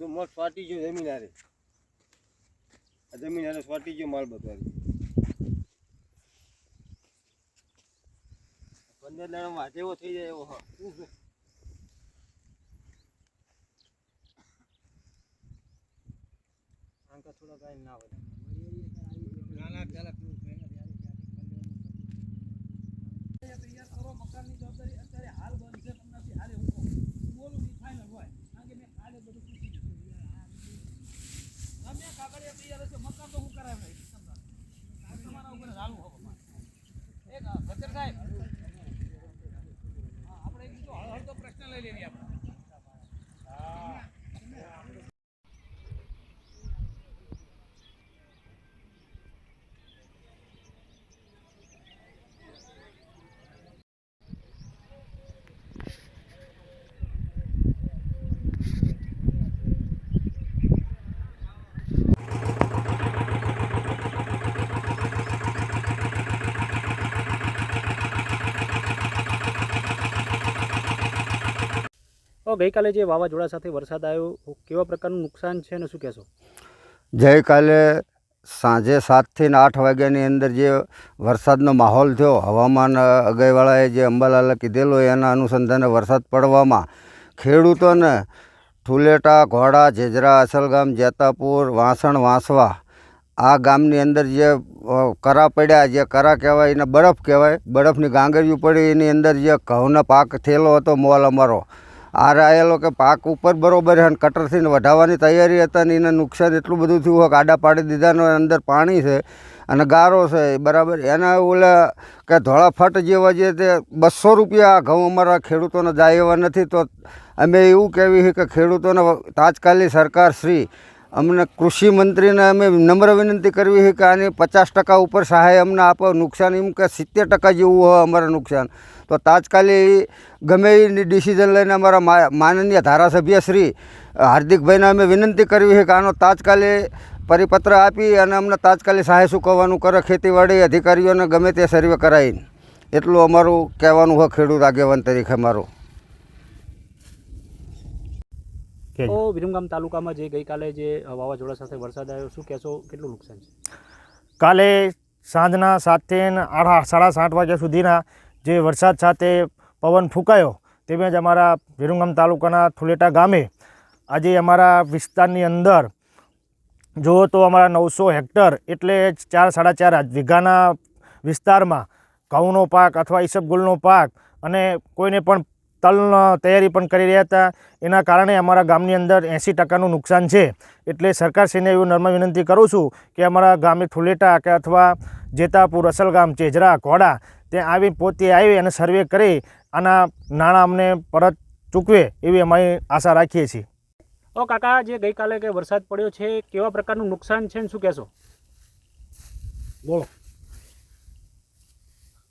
બધું મોટ ફાટી ગયો જમીન હારે. આ જમીન આરે ફાટી ગયો માલ બધો. પંદર દાડામાં હાથ એવો થઈ જાય એવો હા. આંકા થોડા કાંઈ ના હોય. તો ગઈકાલે જે વાવાઝોડા સાથે વરસાદ આવ્યો કેવા પ્રકારનું નુકસાન છે અને શું કહેશો? ગઈકાલે સાંજે સાતથી આઠ વાગ્યાની અંદર જે વરસાદનો માહોલ થયો, હવામાન અગાઈવાળાએ જે અંબાલાલે કીધેલો એના અનુસંધાને વરસાદ પડવામાં ખેડૂતોને ઠુલેટા, ઘોડા, જેજરા, અસલગામ, જેતાપુર, વાસણ, વાંસવા, આ ગામની અંદર જે કરા પડ્યા, જે કરા કહેવાય, એને બરફ કહેવાય, બરફની ગાંગરિયું પડી, એની અંદર જે ઘઉંનો પાક થયેલો હતો, મોલ અમારો આ રહેલો કે પાક ઉપર બરોબર છે અને કટરથી વઢાવવાની તૈયારી હતા ને એને નુકસાન એટલું બધું થયું હોય આડા પાડી દીધાનો અંદર પાણી છે અને ગારો છે, બરાબર. એના ઓલા કે ધોળા ફટ જેવા જે તે બસો રૂપિયા ઘઉં અમારા ખેડૂતોને જાય એવા નથી. તો અમે એવું કહેવી છે કે ખેડૂતોને તાત્કાલિક સરકાર શ્રી અમને કૃષિ મંત્રીને અમે નમ્ર વિનંતી કરવી છે કે આની પચાસ ટકા ઉપર સહાય અમને આપો. નુકસાન એમ કે સિત્તેર ટકા જેવું હોય અમારું નુકસાન. તો તાત્કાલિક ગમે એ ડિસિઝન લઈને અમારા માનનીય ધારાસભ્ય શ્રી હાર્દિકભાઈને અમે વિનંતી કરવી છે કે આનો તાત્કાલિક પરિપત્ર આપી અને અમને તાત્કાલિક સહાય ચૂકવવાનું કરે. ખેતીવાડી અધિકારીઓને ગમે તે સર્વે કરાવીને એટલું અમારું કહેવાનું હોય ખેડૂત આગેવાન તરીકે મારું તો વિરમગામ તાલુકામાં જે ગઈકાલે જે વાવાઝોડા સાથે વરસાદ આવ્યો શું કહેશો? કેટલું નુકસાન છે? કાલે સાંજના સાતથી આઠ સાડા સાત વાગ્યા સુધીના જે વરસાદ સાથે પવન ફૂંકાયો તેમજ અમારા વિરમગામ તાલુકાના થુલેટા ગામે આજે અમારા વિસ્તારની અંદર જુઓ તો અમારા નવસો હેક્ટર એટલે ચાર સાડા ચાર વીઘાના વિસ્તારમાં ઘઉંનો પાક અથવા ઈસબગુલનો પાક અને કોઈને પણ તલનો તૈયારી પણ કરી રહ્યા હતા. એના કારણે અમારા ગામની અંદર એંસી ટકાનું નુકસાન છે. એટલે સરકારશ્રીને એવું નર્મ વિનંતી કરું છું કે અમારા ગામે થુલેટા કે અથવા જેતાપુર અસલગામ ચેજરા ઘોડા ત્યાં આવી પોતે આવી અને સર્વે કરી. આના નાણાં અમને પરત ચૂકવે એવી અમારી આશા રાખીએ છીએ. ઓ કાકા જે ગઈકાલે કે વરસાદ પડ્યો છે કેવા પ્રકારનું નુકસાન છે ને શું કહેશો? બોલો.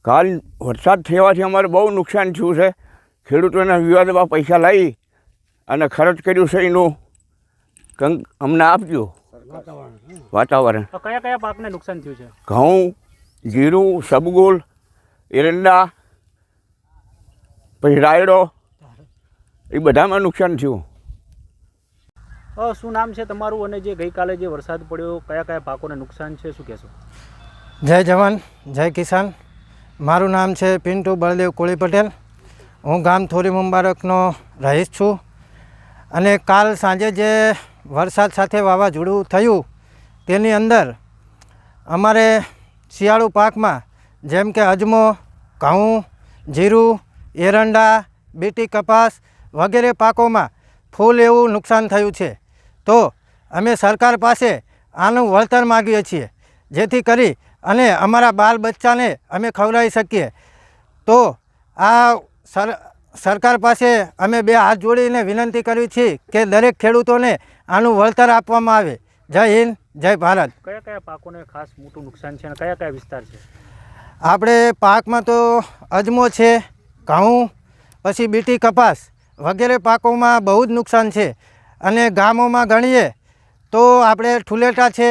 કાલ વરસાદ થવાથી અમારે બહુ નુકસાન થયું છે. ખેડૂતોના વિવાદમાં પૈસા લાવી અને ખર્ચ કર્યું છે એનું. કંઈક અમને આપજો. વાતાવરણ. તો કયા કયા પાકને નુકસાન થયું છે? ઘઉં જીરું સબગોલ એરંડા પછી રાયડો એ બધામાં નુકસાન થયું. શું નામ છે તમારું અને જે ગઈકાલે જે વરસાદ પડ્યો કયા કયા પાકોને નુકસાન છે શું કહેશો? જય જવાન જય કિસાન. મારું નામ છે પિન્ટુ બળદેવ કોળી પટેલ. હું ગામ થોરી મુબારકનો રહીશ છું. અને કાલ સાંજે જે વરસાદ સાથે વાવાઝોડું થયું, તેની અંદર અમારે શિયાળુ પાકમાં જેમ કે અજમો, ઘઉં, જીરું, એરંડા, બીટી કપાસ વગેરે પાકોમાં ફૂલ એવું નુકસાન થયું છે. તો અમે સરકાર પાસે આનું વળતર માગીએ છીએ, જેથી કરી અને અમારા બાલ બચ્ચાને અમે ખવડાવી શકીએ. તો આ સર સરકાર પાસે અમે બે હાથ જોડીને વિનંતી કરવી છે કે દરેક ખેડૂતોને આનું વળતર આપવામાં આવે. જય હિન્દ જય ભારત. કયા કયા પાકોને ખાસ મોટું નુકસાન છે અને કયા કયા વિસ્તાર છે? આપણે પાકમાં તો અજમો છે ઘઉં પછી બીટી કપાસ વગેરે પાકોમાં બહુ જ નુકસાન છે. અને ગામોમાં ગણીએ તો આપણે ઠુલેટા છે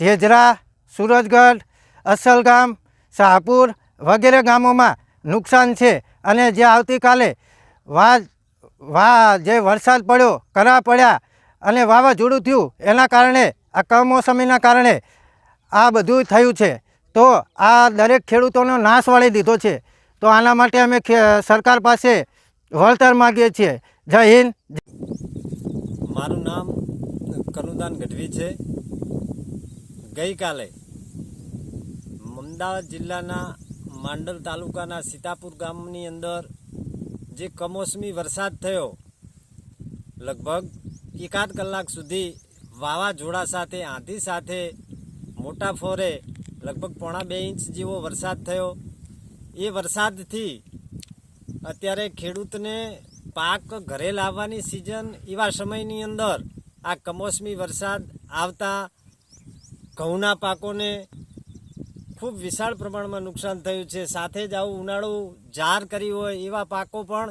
જેજરા સુરજગઢ અસલગામ શાહપુર વગેરે ગામોમાં નુકસાન છે. અને જે આવતીકાલે વા વા જે વરસાદ પડ્યો, કરા પડ્યા અને વાવાઝોડું થયું, એના કારણે, આ કમોસમીના કારણે આ બધું થયું છે. તો આ દરેક ખેડૂતોનો નાશ વાળી દીધો છે. તો આના માટે અમે સરકાર પાસે વળતર માગીએ છીએ. જય હિન્દ. મારું નામ કનુદાન ગઢવી છે. ગઈકાલે અમદાવાદ જિલ્લાના માંડલ તાલુકાના સીતાપુર ગામની અંદર જે કમોસમી વરસાદ થયો, લગભગ એકાદ કલાક સુધી વાવાઝોડા સાથે, આંધી સાથે, મોટા ફોરે, લગભગ પોણા બે ઇંચ જેવો વરસાદ થયો. એ વરસાદથી અત્યારે ખેડૂતને પાક ઘરે લાવવાની સિઝન એવા સમયની અંદર આ કમોસમી વરસાદ આવતા ઘઉંના પાકોને ખૂબ વિશાળ પ્રમાણમાં નુકસાન થયું છે. સાથે જ આવું ઉનાળું જાર કરી હોય એવા પાકો પણ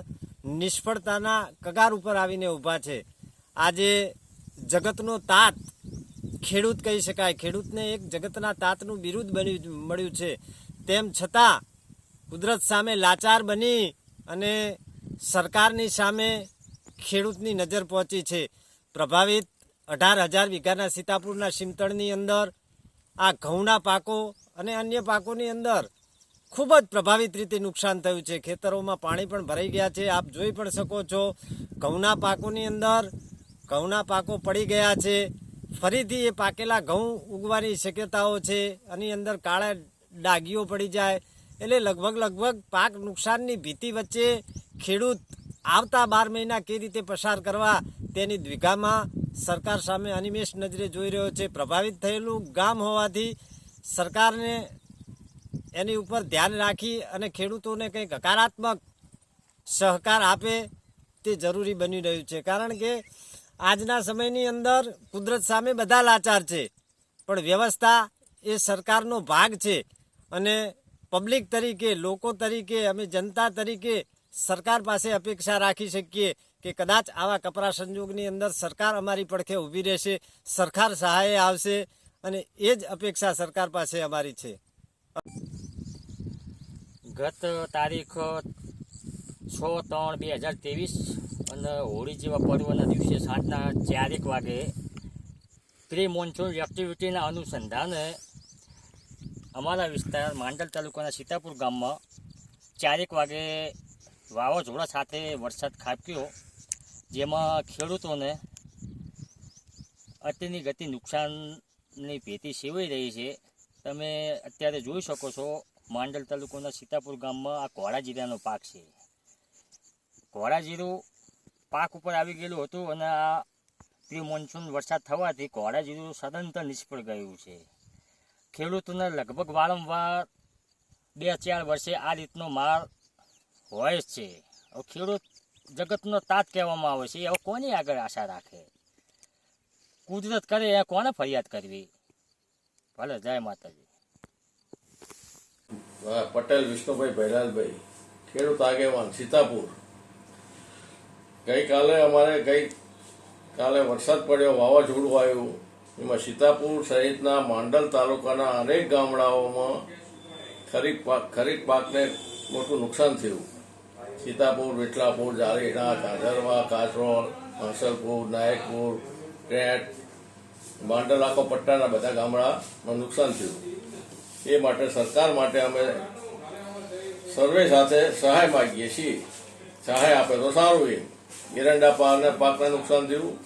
નિષ્ફળતાના કગાર ઉપર આવીને ઊભા છે. આજે જગતનો તાત ખેડૂત કહી શકાય. ખેડૂતને એક જગતના તાતનું બિરુદ બન્યું મળ્યું છે. તેમ છતાં કુદરત સામે લાચાર બની અને સરકારની સામે ખેડૂતની નજર પહોંચી છે. પ્રભાવિત અઢાર હજાર વીઘાના સીતાપુરના સીમતળની અંદર આ ઘઉંના પાકો અને અન્ય પાકોની અંદર ખૂબ જ પ્રભાવિત રીતે નુકસાન થયું છે. ખેતરોમાં પાણી પણ ભરાઈ ગયા છે. આપ જોઈ પણ શકો છો, ઘઉંના પાકોની અંદર ઘઉંના પાકો પડી ગયા છે. ફરીથી એ પાકેલા ઘઉં ઉગવાની શક્યતાઓ છે. આની અંદર કાળા ડાગીઓ પડી જાય. એટલે લગભગ લગભગ પાક નુકસાનની ભીતિ વચ્ચે ખેડૂત આવતા બાર મહિના કઈ રીતે પસાર કરવા તેની દ્વિઘામાં સરકાર સામે અનિમેષ નજરે જોઈ રહ્યો છે. પ્રભાવિત થયેલું ગામ હોવાથી સરકારને એની ઉપર ધ્યાન રાખી અને ખેડૂતોને કંઈક હકારાત્મક સહકાર આપે તે જરૂરી બની રહ્યું છે. કારણ કે આજના સમયની અંદર કુદરત સામે બધા લાચાર છે, પણ વ્યવસ્થા એ સરકારનો ભાગ છે અને પબ્લિક તરીકે, લોકો તરીકે, અમે જનતા તરીકે સરકાર પાસે અપેક્ષા રાખી શકીએ કે કદાચ આવા કપરા સંજોગની અંદર સરકાર અમારી પડખે ઊભી રહેશે, સરકાર સહાય આવશે અને એ જ અપેક્ષા સરકાર પાસે અમારી છે. ગત તારીખ છ ત્રણ બે હજાર ત્રેવીસ અને હોળી જેવા પર્વના દિવસે સાંજના ચારેક વાગે પ્રી મોન્સૂન એક્ટિવિટીના અનુસંધાને અમારા વિસ્તાર માંડલ તાલુકાના સીતાપુર ગામમાં ચારેક વાગે વાવાઝોડા સાથે વરસાદ ખાબક્યો, જેમાં ખેડૂતોને અતિની ગતિ નુકસાનની ભેતી સેવાઈ રહી છે. તમે અત્યારે જોઈ શકો છો, માંડલ તાલુકાના સીતાપુર ગામમાં આ કોળા જીરાનો પાક છે. કોળા જીરું પાક ઉપર આવી ગયેલું હતું અને આ પ્રી મોન્સૂન વરસાદ થવાથી કોળા જીરું સદંતર નિષ્ફળ ગયું છે. ખેડૂતોને લગભગ વારંવાર બે ચાર વર્ષે આ રીતનો માર હોય જ છે. ખેડૂત જગતનો તાત કહેવામાં આવે છે. એવો કોની આગળ આશા રાખે? કુદરત કરે, એ કોને ફરિયાદ કરવી? ભલે જય માતાજી. પટેલ, વિષ્ણુભાઈ ભૈલાલભાઈ ખેડૂત આગેવાન, સીતાપુર. ગઈકાલે અમારે ગઈ કાલે વરસાદ પડ્યો, વાવાઝોડું આવ્યું. એમાં સીતાપુર સહિતના માંડલ તાલુકાના અનેક ગામડાઓમાં ખરીફ પાક, ખરીફ પાકને મોટું નુકસાન થયું. સીતાપુર વિઠલાપુર જારીડા કાજરવા કાસરોલ હંસલપુર નાયકપુર ટેટ માંડલ આખો પટ્ટાના બધા ગામડામાં નુકસાન થયું. એ માટે સરકાર માટે અમે સર્વે સાથે સહાય માગીએ છીએ. સહાય આપે તો સારું એ એરંડા પાકને પાકને નુકસાન થયું.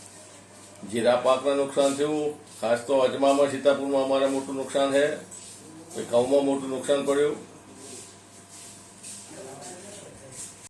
જીરા પાકને નુકસાન થયું. ખાસ તો અજમામાં સીતાપુરમાં અમારે મોટું નુકસાન છે. ઘઉંમાં મોટું નુકસાન પડ્યું.